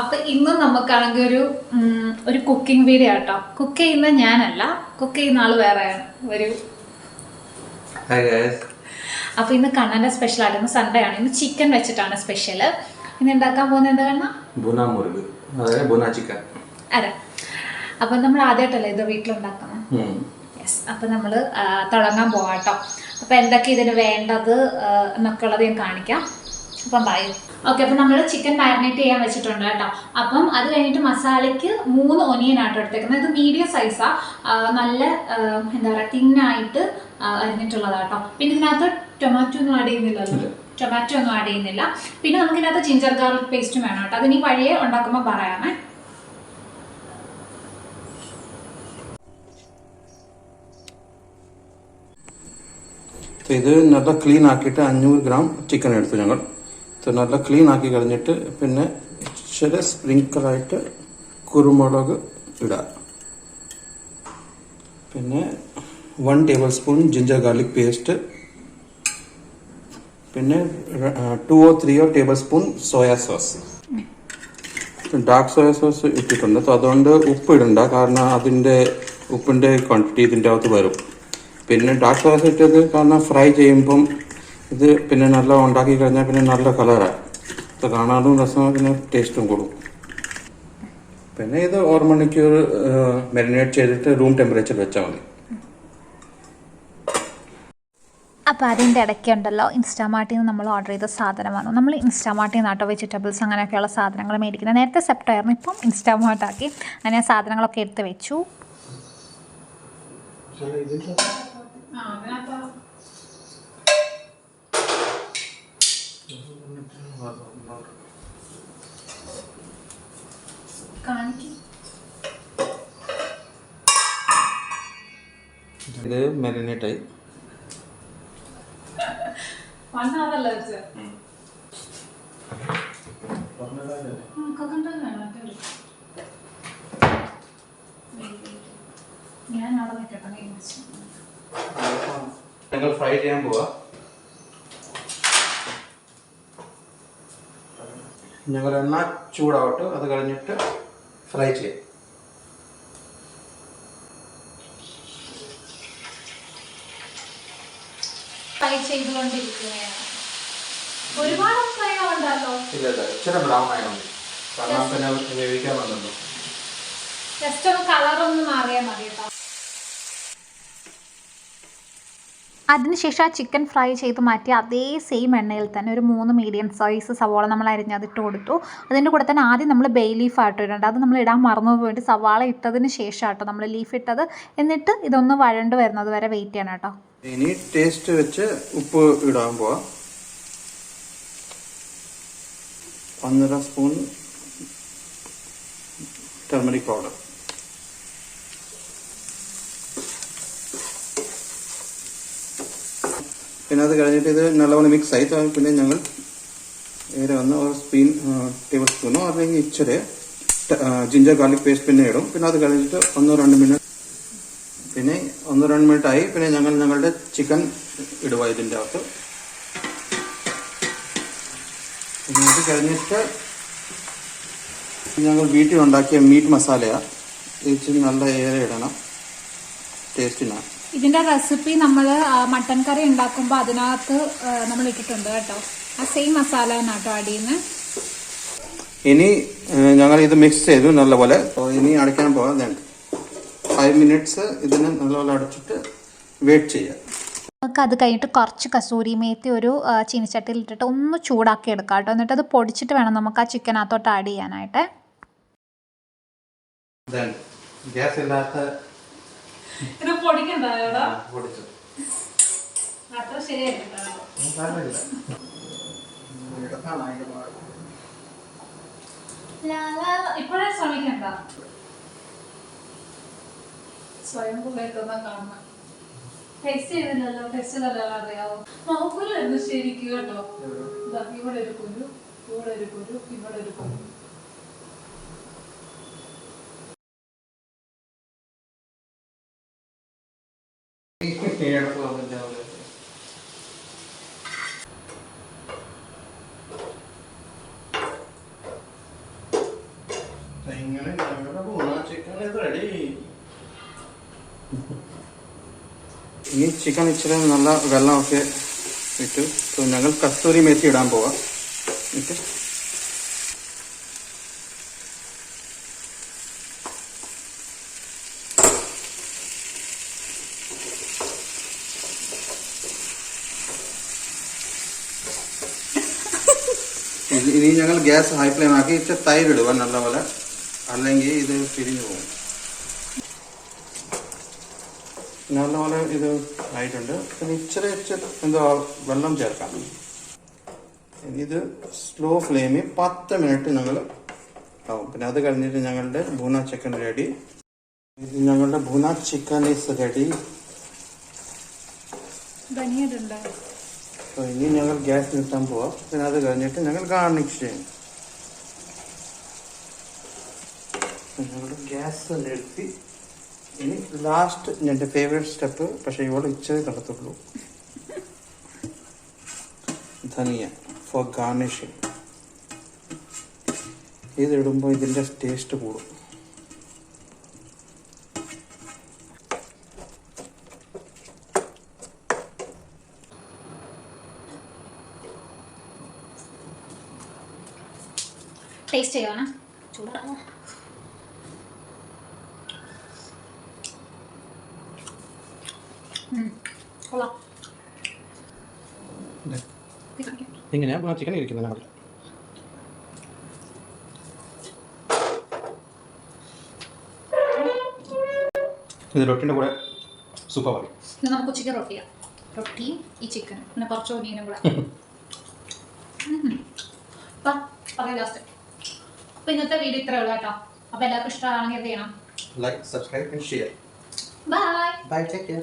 അപ്പൊ ഇന്ന് നമുക്കാണെങ്കിൽ ഒരു ഒരു കുക്കിംഗ് വീഡിയോ ആട്ടോ. കുക്ക് ചെയ്യുന്ന ഞാനല്ല കുക്ക് ചെയ്യുന്ന ആൾ വേറെയാണ് ഒരു അപ്പൊ ഇന്ന് കണ്ണന്റെ സ്പെഷ്യൽ ആയിട്ട് ഇന്ന് സൺഡേ ആണ്. ഇന്ന് ചിക്കൻ വെച്ചിട്ടാണ് സ്പെഷ്യൽ ഇന്ന് ഉണ്ടാക്കാൻ പോകുന്നത് എന്താ കണ്ണ? ചിക്കൻ അതെ. അപ്പൊ നമ്മൾ ആദ്യമായിട്ടല്ലേ ഇത് വീട്ടിലുണ്ടാക്കുന്നത്? യെസ് അപ്പൊ നമ്മൾ തുടങ്ങാൻ പോവാട്ടോ. അപ്പൊ എന്തൊക്കെ ഇതിന് വേണ്ടത് എന്നൊക്കെ ഉള്ളത് ഞാൻ കാണിക്കാം. അപ്പം ബൈ ഓക്കെ അപ്പം നമ്മൾ ചിക്കൻ മാരിനേറ്റ് ചെയ്യാൻ വെച്ചിട്ടുണ്ട് കേട്ടോ. അപ്പം അത് കഴിഞ്ഞിട്ട് മസാലയ്ക്ക് മൂന്ന് ഒനിയൻ ആട്ടോ എടുത്തേക്കുന്നത്. ഇത് മീഡിയം സൈസാണ് നല്ല എന്താ പറയുക തിന്നായിട്ട് അരിഞ്ഞിട്ടുള്ളതാ കേട്ടോ. പിന്നെ ഇതിനകത്ത് ടൊമാറ്റോ ഒന്നും ആഡ് ചെയ്യുന്നില്ലല്ലോ. ടൊമാറ്റോ ഒന്നും ആഡ് ചെയ്യുന്നില്ല. പിന്നെ നമുക്ക് ഇതിനകത്ത് ജിഞ്ചർ ഗാർലിക് പേസ്റ്റും വേണം കേട്ടോ. അതിനി വഴിയെ ഉണ്ടാക്കുമ്പോൾ പറയാമേ. ഇത് നല്ല ക്ലീൻ ആക്കിയിട്ട് അഞ്ഞൂറ് ഗ്രാം ചിക്കൻ എടുത്തു ഞങ്ങൾ. നല്ല ക്ലീൻ ആക്കി കഴിഞ്ഞിട്ട് പിന്നെ ഇച്ചിരി സ്പ്രിങ്കിളായിട്ട് കുരുമുളക് ഇടുക പിന്നെ one tablespoon ginger garlic paste പിന്നെ ടു ഓ ത്രീയോ tablespoon soya sauce dark soya sauce ഇട്ടിട്ടുണ്ട്. അപ്പോൾ അതുകൊണ്ട് ഉപ്പ് ഇടണ്ട. കാരണം അതിന്റെ ഉപ്പിന്റെ ക്വാണ്ടിറ്റി ഇതിന്റെ അകത്ത് വരും. പിന്നെ ഡാർക്ക് സോസ് ഇട്ടത് കാരണം ഫ്രൈ ചെയ്യുമ്പം ഇത് പിന്നെ നല്ല ഉണ്ടാക്കി കഴിഞ്ഞാൽ പിന്നെ നല്ല കളറാണ് ഇത് കാണാനും രസമാണ് പിന്നെ ടേസ്റ്റും കൂടും. പിന്നെ ഇത് ഒരു മണിക്കൂർ മെറിനേറ്റ് ചെയ്തിട്ട് റൂം ടെമ്പറേച്ചർ വെച്ചാൽ മതി. അപ്പോൾ അതിന്റെ ഇടയ്ക്ക് ഉണ്ടല്ലോ ഇൻസ്റ്റാമാർട്ടിൽ നിന്ന് നമ്മൾ ഓർഡർ ചെയ്ത സാധനമാണ്. നമ്മൾ ഇൻസ്റ്റാമാർട്ടിൽ നിന്ന് ആട്ടോ വെജിറ്റബിൾസ് അങ്ങനെയൊക്കെയുള്ള സാധനങ്ങൾ മേടിക്കുന്നത്. നേരത്തെ സെപ്റ്റായിരുന്നു ഇപ്പം ഇൻസ്റ്റാമാർട്ടാക്കി അങ്ങനെ സാധനങ്ങളൊക്കെ എടുത്ത് വെച്ചു. ഇത് മാരിനേറ്റ് ആയി. ഞങ്ങൾ ഫ്രൈ ചെയ്യാൻ പോവാ. ഞങ്ങൾ എണ്ണ ചൂടാവട്ടെ അത് കഴിഞ്ഞിട്ട് ഫ്രൈ ചെയ്യാം. ഫ്രൈ ചെയ്തുകൊണ്ടിരിക്കുകയാണ്. ഒരുപാട് ഫ്രൈ ആവണ്ടല്ലോ? ഇല്ല ഇച്ചിരി ബ്രൗൺ ആയാൽ മതി കാരണം പിന്നെ വേവിക്കാൻ വന്നല്ലോ. ജസ്റ്റ് ഒന്ന് കളർ ഒന്ന് മാറിയാൽ മതി കേട്ടോ അതിനുശേഷം ആ ചിക്കൻ ഫ്രൈ ചെയ്ത് മാറ്റി അതേ സെയിം എണ്ണയിൽ തന്നെ ഒരു മൂന്ന് മീഡിയം സൈസ് സവാള നമ്മൾ അരിഞ്ഞതിട്ട് കൊടുത്തു. അതിന്റെ കൂടെ തന്നെ ആദ്യം നമ്മൾ ബേ ലീഫ് ആയിട്ട് ഇടേണ്ടത് അത് നമ്മൾ ഇടാൻ മറന്നു പോയിട്ട് സവാള ഇട്ടതിന് ശേഷം കേട്ടോ നമ്മൾ ലീഫ് ഇട്ടത്. എന്നിട്ട് ഇതൊന്ന് വഴണ്ട് വരുന്നത് വരെ വെയിറ്റ് ചെയ്യണം കേട്ടോ. ഇനി ടേസ്റ്റ് വെച്ച് ഉപ്പ് ഇടാൻ പോവാ. ഒന്നര സ്പൂൺ ടർമറിക് പൗഡർ പിന്നെ അത് കഴിഞ്ഞിട്ട് ഇത് നല്ലവണ്ണം മിക്സ് ആയി പിന്നെ ഞങ്ങൾ നേരെ വന്ന് ഒരു സ്പീൻ ടേബിൾ സ്പൂണോ അല്ലെങ്കിൽ ഇച്ചിരി ജിഞ്ചർ ഗാർലിക് പേസ്റ്റ് പിന്നെ ഇടും. പിന്നെ അത് കഴിഞ്ഞിട്ട് ഒന്നോ രണ്ട് മിനിറ്റ് പിന്നെ ഒന്നോ രണ്ട് മിനിറ്റ് ആയി. പിന്നെ ഞങ്ങൾ ഞങ്ങളുടെ ചിക്കൻ ഇടുക ഇതിന്റെ അകത്ത്. പിന്നെ അത് കഴിഞ്ഞിട്ട് ഞങ്ങൾ വീട്ടിൽ ഉണ്ടാക്കിയ മീറ്റ് മസാലയാണ് ഇച്ചിരി നല്ല ഏറെ ഇടണം ടേസ്റ്റിനാണ് ഇതിന്റെ റെസിപ്പി നമ്മൾ മട്ടൻ കറി ഉണ്ടാക്കുമ്പോൾ അതിനകത്ത് നമ്മൾ ഇട്ടിട്ടുണ്ട് കേട്ടോ. ആ സെയിം മസാല തന്നെ കേട്ടോ ആഡ് ചെയ്യുന്നത് ഇനി ഞങ്ങൾ ഇത് മിക്സ് ചെയ്തു നല്ലപോലെ. ഇനി അടയ്ക്കാൻ പോകാം ഫൈവ് മിനിറ്റ്സ് ഇതിന് നല്ലപോലെ അടച്ചിട്ട് വെയിറ്റ് ചെയ്യാം. നമുക്ക് അത് കഴിഞ്ഞിട്ട് കുറച്ച് കസൂരി മേത്തി ഒരു ചീനിച്ചട്ടിയിൽ ഇട്ടിട്ട് ഒന്ന് ചൂടാക്കി എടുക്കാം കേട്ടോ. എന്നിട്ട് അത് പൊടിച്ചിട്ട് വേണം നമുക്ക് ആ ചിക്കനകത്തോട്ട് ആഡ് ചെയ്യാനായിട്ട്. ഗ്യാസ് ഇല്ലാത്ത ഇത് പൊടിച്ചു. അത്ര ഇപ്പോഴേ ശ്രമിക്കണ്ട. സ്വയം എത്തുന്ന കാണണം. ടെസ്റ്റ് ചെയ്തില്ലല്ലോ. ടെസ്റ്റ് ചെയ്തല്ലോ അറിയാവോ നോക്കൂലായിരുന്നു ശരിക്കും കേട്ടോ. ഇവിടെ ഒരു കുരു ഇവിടെ ഒരു കുരു ഇവിടെ ഒരു കുരു. ഇങ്ങനെ ഞങ്ങളുടെ പൂന ചിക്കൻ റെഡി ഈ ചിക്കൻ ഇച്ചിരി നല്ല വെള്ളമൊക്കെ ഇട്ടു. ഞങ്ങൾ കസ്തൂരി മേത്തി ഇടാൻ പോവാം. ഓക്കെ. ഇനി ഞങ്ങൾ ഗ്യാസ് ഹൈ ഫ്ലെയിം ആക്കി ഇച്ചിരി തൈര് ഇടുക നല്ലപോലെ അല്ലെങ്കിൽ ഇത് പിരിഞ്ഞു പോകും. നല്ലപോലെ ഇത് ആയിട്ടുണ്ട് പിന്നെ ഇച്ചിരി ഇച്ചിരി എന്തോ വെള്ളം ചേർക്കാം. ഇത് സ്ലോ ഫ്ലെയിമിൽ പത്ത് മിനിറ്റ് ഞങ്ങൾ ആവും. പിന്നെ അത് കഴിഞ്ഞിട്ട് ഞങ്ങളുടെ ഭൂന ചിക്കൻ റെഡി ഇത് ഞങ്ങളുടെ ഭൂന ചിക്കൻ ഈസ് റെഡി ധനിയുണ്ട് അപ്പോൾ ഇനി ഞങ്ങൾ ഗ്യാസ് നിർത്താൻ പോവാം. പിന്നെ അത് കഴിഞ്ഞിട്ട് ഞങ്ങൾ ഗാർണിഷ് ചെയ്യും. ഞങ്ങളുടെ ഗ്യാസ് നിർത്തി. ഇനി ലാസ്റ്റ് എന്റെ ഫേവറേറ്റ് സ്റ്റെപ്പ് പക്ഷേ ഇവിടെ ഇച്ചതേ നടത്തുള്ളൂ. ധനിയ ഫോർ ഗാർണിഷിങ് ഇതിടുമ്പോൾ ഇതിന്റെ ടേസ്റ്റ് കൂടും. ടേസ്റ്റ് ചെയ്യുവാണ് ചൂടാണോ കൊള്ളാം. ഇങ്ങനെയാണ് ചിക്കൻ ഇരിക്കുന്നത് ഞങ്ങൾ ഇത് റൊട്ടിന്റെ കൂടെ സൂപ്പർ പറയും ഇത് നമുക്ക് ഉച്ചയ്ക്ക് റൊട്ടിയാ റൊട്ടിയും ഈ ചിക്കനും പിന്നെ കുറച്ച് മീനും കൂടെ. പറയാം ലാസ്റ്റ് അപ്പൊ ഇന്നത്തെ വീഡിയോ ഇത്രേ ഉള്ളൂ കേട്ടോ. അപ്പൊ എല്ലാവർക്കും ഇഷ്ടമാണെങ്കിൽ ചെയ്യണം? Like subscribe and share bye bye take care